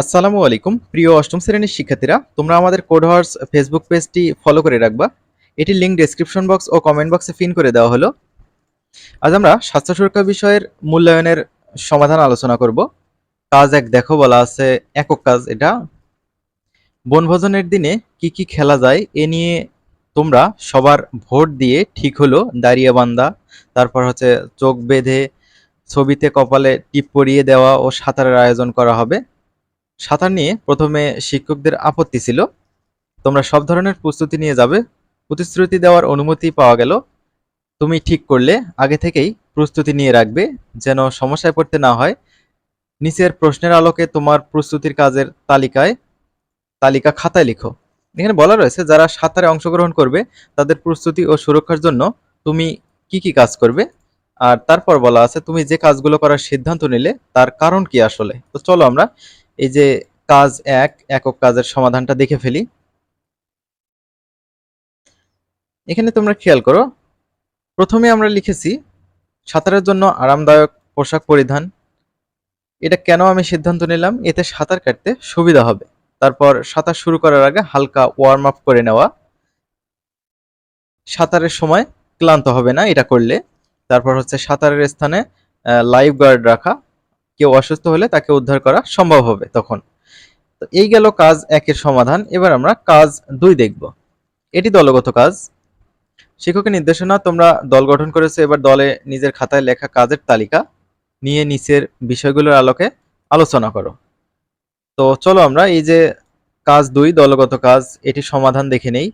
আসসালামু আলাইকুম। প্রিয় অষ্টম শ্রেণির শিক্ষার্থীরা, তোমরা আমাদের কোড হর্স ফেসবুক পেজটি ফলো করে রাখবা। এটির লিঙ্ক ডেসক্রিপশন বক্স ও কমেন্ট বক্সে ফিন করে দেওয়া হলো। আজ আমরা স্বাস্থ্য সুরক্ষা বিষয়ের মূল্যায়নের সমাধান আলোচনা করব। কাজ এক দেখো বলা আছে, একক কাজ এটা। বনভোজনের দিনে কি কি খেলা যায়, এ নিয়ে তোমরা সবার ভোট দিয়ে ঠিক হলো, দাঁড়িয়ে বান্দা। তারপর হচ্ছে চোখ বেঁধে ছবিতে কপালে টিপ পরিয়ে দেওয়া ও সাঁতারের আয়োজন করা হবে। সাঁতার নিয়ে প্রথমে শিক্ষকদের আপত্তি ছিল। তোমরা সব ধরনের প্রস্তুতি নিয়ে যাবে। প্রতিশ্রুতি দেওয়ার অনুমতি পাওয়া গেল। তুমি ঠিক করলে। আগে থেকেই প্রস্তুতি নিয়ে রাখবে। যেন সমস্যায় পড়তে না হয়। নিচের প্রশ্নের আলোকে তোমার প্রস্তুতির কাজের তালিকায়, তালিকা খাতায় লিখো। এখানে বলা রয়েছে, যারা সাঁতারে অংশগ্রহণ করবে, তাদের প্রস্তুতি ও সুরক্ষার জন্য তুমি কি কি কাজ করবে? আর তারপর বলা আছে, তুমি যে কাজগুলো করার সিদ্ধান্ত নিলে, তার কারণ কি আসলে? তো চলো আমরা এই যে কাজ এক, একক কাজের সমাধানটা দেখে ফেলি। এখানে তোমরা খেয়াল করো, প্রথমে আমরা লিখেছি, সাঁতারের জন্য আরামদায়ক পোশাক পরিধান। এটা কেন আমি সিদ্ধান্ত নিলাম? এতে সাঁতার কাটতে সুবিধা হবে। তারপর সাঁতার শুরু করার আগে হালকা ওয়ার্ম আপ করে নেওয়া। সাঁতারের সময় ক্লান্ত হবে না এটা করলে। তারপর হচ্ছে সাঁতারের স্থানে লাইফ গার্ড রাখা। কেউ অসুস্থ হলে তাকে উদ্ধার করা সম্ভব হবে তখন। তো এই গেল কাজ একের সমাধান। এবার আমরা কাজ দুই দেখব। এটি দলগত কাজ। শিক্ষকের নির্দেশনা, তোমরা দল গঠন করেছ, এবার দলে নিজের খাতায় লেখা কাজের তালিকা নিয়ে নিচের বিষয়গুলোর আলোকে আলোচনা করো। তো চলো আমরা এই যে কাজ দুই, দলগত কাজ, এটি সমাধান দেখে নেই।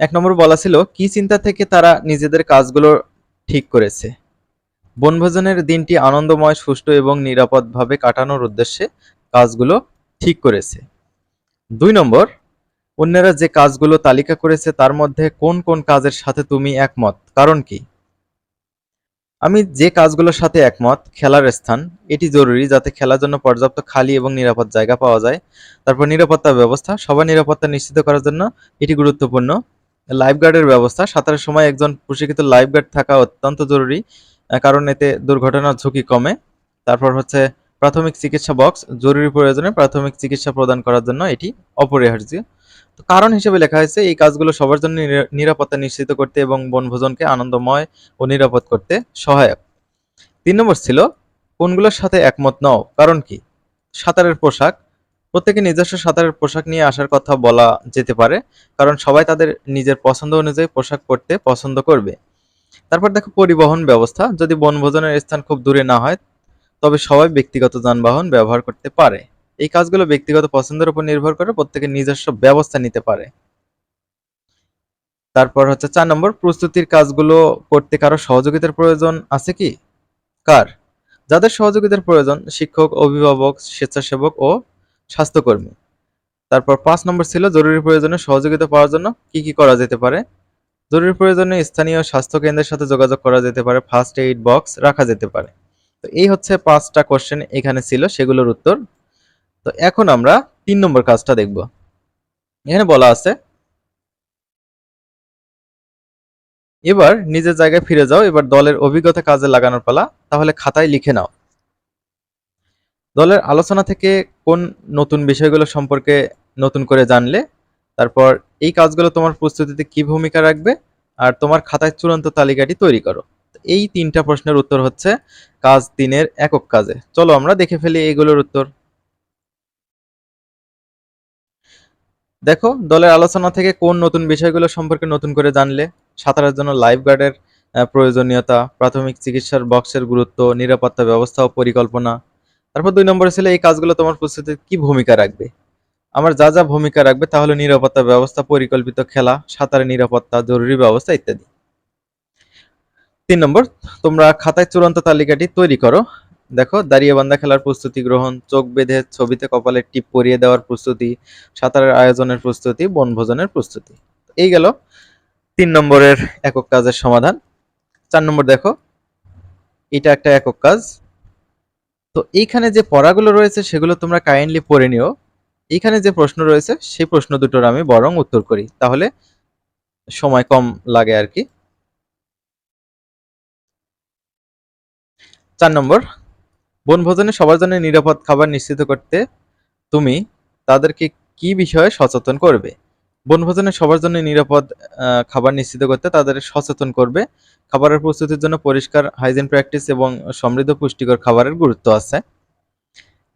এক নম্বর বলা ছিল, কি চিন্তা থেকে তারা নিজেদের কাজগুলো ঠিক করেছে। বনভোজনের দিনটি আনন্দময়, সুষ্ঠু এবং নিরাপদভাবে কাটানোর উদ্দেশ্যে কাজগুলো ঠিক করেছে। দুই নম্বর, অন্যরা যে কাজগুলো তালিকা করেছে তার মধ্যে কোন কোন কাজের সাথে তুমি একমত, কারণ কি? আমি যে কাজগুলোর সাথে একমত, খেলার স্থান, এটি জরুরি যাতে খেলার জন্য পর্যাপ্ত খালি এবং নিরাপদ জায়গা পাওয়া যায়। তারপর নিরাপত্তা ব্যবস্থা, সবার নিরাপত্তা নিশ্চিত করার জন্য এটি গুরুত্বপূর্ণ। লাইফগার্ডের ব্যবস্থা। সাঁতারের সময় একজন প্রশিক্ষিত লাইফগার্ড থাকা অত্যন্ত জরুরি কারণ এতে দুর্ঘটনার ঝুঁকি কমে। তারপর হচ্ছে প্রাথমিক চিকিৎসা বক্স জরুরি প্রয়োজনে প্রাথমিক চিকিৎসা প্রদান করার জন্য এটি অপরিহার্য। তো কারণ হিসেবে লেখা হয়েছে, এই কাজগুলো সবার জন্য নিরাপত্তা নিশ্চিত করতে এবং বনভোজনকে আনন্দময় ও নিরাপদ করতে সহায়ক। তিন নম্বর ছিল, কোনগুলোর সাথে একমত নও, কারণ কি? সাঁতারের পোশাক প্রত্যেকে নিজস্ব সাঁতারের পোশাক নিয়ে আসার কথা বলা যেতে পারে, কারণ সবাই তাদের নিজের পছন্দ অনুযায়ী পোশাক পরতে পছন্দ করবে। তারপর দেখো পরিবহন ব্যবস্থা, যদি বনভোজনের স্থান খুব দূরে না হয়, তবে সবাই ব্যক্তিগত যানবাহন ব্যবহার করতে পারে। এই কাজগুলো ব্যক্তিগত পছন্দের উপর নির্ভর করে প্রত্যেকে নিজস্ব ব্যবস্থা নিতে পারে। তারপর হচ্ছে চার নম্বর, প্রস্তুতির কাজগুলো করতে কারও সহযোগিতার প্রয়োজন আছে কি? কার? যাদের সহযোগিতার প্রয়োজন, শিক্ষক, অভিভাবক, স্বেচ্ছাসেবক ও স্বাস্থ্যকর্মী। তারপর পাঁচ নম্বর ছিল জরুরি প্রয়োজনে সহযোগিতা পাওয়ার জন্য কি কি করা যেতে পারে? জরুরি প্রয়োজনে স্থানীয় স্বাস্থ্য কেন্দ্রের সাথে যোগাযোগ করা যেতে পারে, ফার্স্ট এইড বক্স রাখা যেতে পারে। তো এই হচ্ছে পাঁচটা কোশ্চেন এখানে ছিল, সেগুলোর উত্তর। তো এখন আমরা তিন নম্বর কাজটা দেখব। এখানে বলা আছে, এবার নিজের জায়গায় ফিরে যাও, এবার দলের অভিজ্ঞতা কাজে লাগানোর পালা, তাহলে খাতায় লিখে নাও। দলের আলোচনা থেকে কোন নতুন বিষয়গুলো সম্পর্কে নতুন করে জানলে, তারপর এই কাজগুলো তোমার প্রস্তুতিতে কি ভূমিকা রাখবে আর তোমার খাতায় চূড়ান্ত তালিকাটি তৈরি করো। এই তিনটা প্রশ্নের উত্তর হচ্ছে কাজ তিনের একক কাজে। চলো আমরা দেখে ফেলি এইগুলোর উত্তর। দেখো, দলের আলোচনা থেকে কোন নতুন বিষয়গুলো সম্পর্কে নতুন করে জানলে, সাঁতারের জন্য লাইফ গার্ডের প্রয়োজনীয়তা, প্রাথমিক চিকিৎসার বক্সের গুরুত্ব, নিরাপত্তা ব্যবস্থা ও পরিকল্পনা তারপর দুই নম্বরে ছিল, এই কাজগুলো তোমার প্রস্তুতিতে কি ভূমিকা রাখবে? আমার যা যা ভূমিকা রাখবে তাহলে নিরাপত্তা ব্যবস্থা, পরিকল্পিত খেলা, সাঁতারের নিরাপত্তা, জরুরি ব্যবস্থা ইত্যাদি। তিন নম্বর, তোমরা খাতায় চূড়ান্ত তালিকাটি তৈরি করো। দেখো দাঁড়িয়ে বান্ধা খেলার প্রস্তুতি গ্রহণ, চোখ বেঁধে ছবিতে কপালে টিপ পরিয়ে দেওয়ার প্রস্তুতি, সাঁতারের আয়োজনের প্রস্তুতি, বনভোজনের প্রস্তুতি। এই গেল তিন নম্বরের একক কাজের সমাধান। চার নম্বর, দেখো, এটা একটা একক কাজ। তো এইখানে যে পড়াগুলো রয়েছে সেগুলো তোমরা কাইন্ডলি পড়ে নিও। এইখানে যে প্রশ্ন রয়েছে, সেই প্রশ্ন দুটোর আমি বরং উত্তর করি। তাহলে সময় কম লাগে আর কি। চার নম্বর, বনভোজনে সবার জন্য নিরাপদ খাবার নিশ্চিত করতে তুমি তাদেরকে কি বিষয়ে সচেতন করবে? বনভোজনে সবার জন্য নিরাপদ খাবার নিশ্চিত করতে তাদের সচেতন করবে। খাবারের প্রস্তুতির জন্য পরিষ্কার হাইজিন প্র্যাকটিস এবং সমৃদ্ধ পুষ্টিকর খাবারের গুরুত্ব আছে।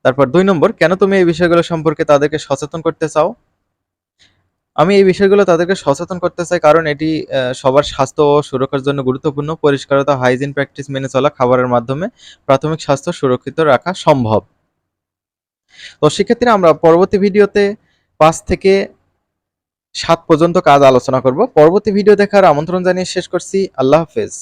তারপর দুই নম্বর, কেন তুমি এই বিষয়গুলো সম্পর্কে তাদেরকে সচেতন করতে চাও? আমি এই বিষয়গুলো তাদেরকে সচেতন করতে চাই কারণ এটি সবার স্বাস্থ্য ও সুরক্ষার জন্য গুরুত্বপূর্ণ। পরিষ্কারতা হাইজিন প্র্যাকটিস মেনে চলা খাবারের মাধ্যমে প্রাথমিক স্বাস্থ্য সুরক্ষিত রাখা সম্ভব। তো সেক্ষেত্রে আমরা পরবর্তী ভিডিওতে পাঁচ থেকে সাত পর্যন্ত কাজ আলোচনা করব। পরবর্তী ভিডিও দেখার আমন্ত্রণ জানিয়ে শেষ করছি। আল্লাহ হাফেজ।